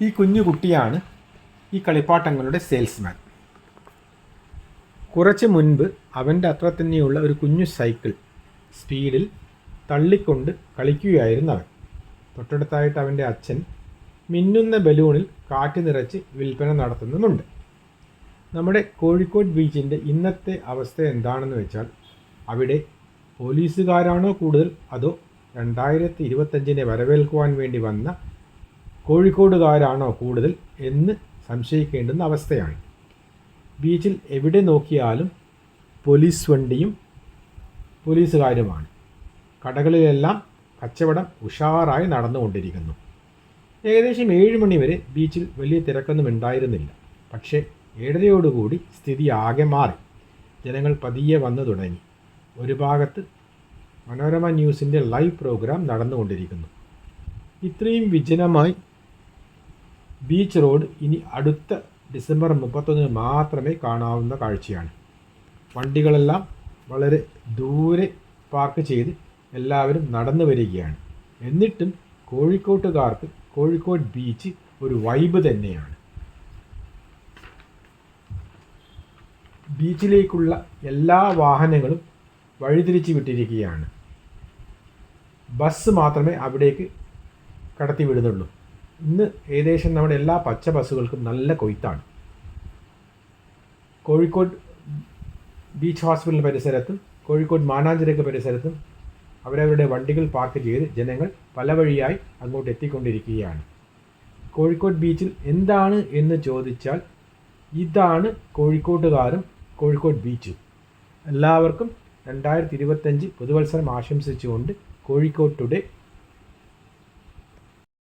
ഈ കുഞ്ഞു കുട്ടിയാണ് ഈ കളിപ്പാട്ടങ്ങളുടെ സെയിൽസ്മാൻ കുറച്ച് മുൻപ് അവന്റെ അത്ര തന്നെയുള്ള ഒരു കുഞ്ഞു സൈക്കിൾ സ്പീഡിൽ തള്ളിക്കൊണ്ട് കളിക്കുകയായിരുന്നു അവൻ. തൊട്ടടുത്തായിട്ട് അവന്റെ അച്ഛൻ മിന്നുന്ന ബലൂണിൽ കാറ്റ് നിറച്ച് വിൽപ്പന നടത്തുന്നുമുണ്ട്. നമ്മുടെ കോഴിക്കോട് ബീച്ചിന്റെ ഇന്നത്തെ അവസ്ഥ എന്താണെന്ന് വെച്ചാൽ അവിടെ പോലീസുകാരാണോ കൂടുതൽ അതോ രണ്ടായിരത്തി ഇരുപത്തഞ്ചിനെ വരവേൽക്കുവാൻ വേണ്ടി വന്ന കോഴിക്കോടുകാരാണോ കൂടുതൽ എന്ന് സംശയിക്കേണ്ടുന്ന അവസ്ഥയാണ്. ബീച്ചിൽ എവിടെ നോക്കിയാലും പോലീസ് വണ്ടിയും പോലീസുകാരുമാണ്. കടകളിലെല്ലാം കച്ചവടം ഉഷാറായി നടന്നുകൊണ്ടിരിക്കുന്നു. ഏകദേശം ഏഴ് മണി വരെ ബീച്ചിൽ വലിയ തിരക്കൊന്നും ഉണ്ടായിരുന്നില്ല. പക്ഷേ ഏഴരയോടുകൂടി സ്ഥിതി ആകെ മാറി. ജനങ്ങൾ പതിയെ വന്നു തുടങ്ങി. ഒരു ഭാഗത്ത് മനോരമ ന്യൂസിന്റെ ലൈവ് പ്രോഗ്രാം നടന്നുകൊണ്ടിരിക്കുന്നു. ഇത്രയും വിജനമായി ബീച്ച് റോഡ് ഇനി അടുത്ത ഡിസംബർ മുപ്പത്തൊന്നിന് മാത്രമേ കാണാവുന്ന കാഴ്ചയാണ്. വണ്ടികളെല്ലാം വളരെ ദൂരെ പാർക്ക് ചെയ്ത് എല്ലാവരും നടന്നു വരികയാണ്. എന്നിട്ടും കോഴിക്കോട്ടുകാർക്ക് കോഴിക്കോട് ബീച്ച് ഒരു വൈബ് തന്നെയാണ്. ബീച്ചിലേക്കുള്ള എല്ലാ വാഹനങ്ങളും വഴിതിരിച്ചു വിട്ടിരിക്കുകയാണ്. ബസ് മാത്രമേ അവിടേക്ക് കടത്തി വിടുന്നുള്ളൂ. ഇന്ന് ഏകദേശം നമ്മുടെ എല്ലാ പച്ച ബസ്സുകൾക്കും നല്ല കൊയ്ത്താണ്. കോഴിക്കോട് ബീച്ച് ഹോസ്പിറ്റൽ പരിസരത്തും കോഴിക്കോട് മാനാഞ്ചിരക്ക് പരിസരത്തും അവരവരുടെ വണ്ടികൾ പാർക്ക് ചെയ്ത് ജനങ്ങൾ പല വഴിയായി അങ്ങോട്ട് എത്തിക്കൊണ്ടിരിക്കുകയാണ്. കോഴിക്കോട് ബീച്ചിൽ എന്താണ് എന്ന് ചോദിച്ചാൽ ഇതാണ് കോഴിക്കോട്ടുകാരും കോഴിക്കോട് ബീച്ചും. എല്ലാവർക്കും രണ്ടായിരത്തി ഇരുപത്തഞ്ച് പുതുവത്സരം ആശംസിച്ചുകൊണ്ട് കോഴിക്കോട് ടുഡേ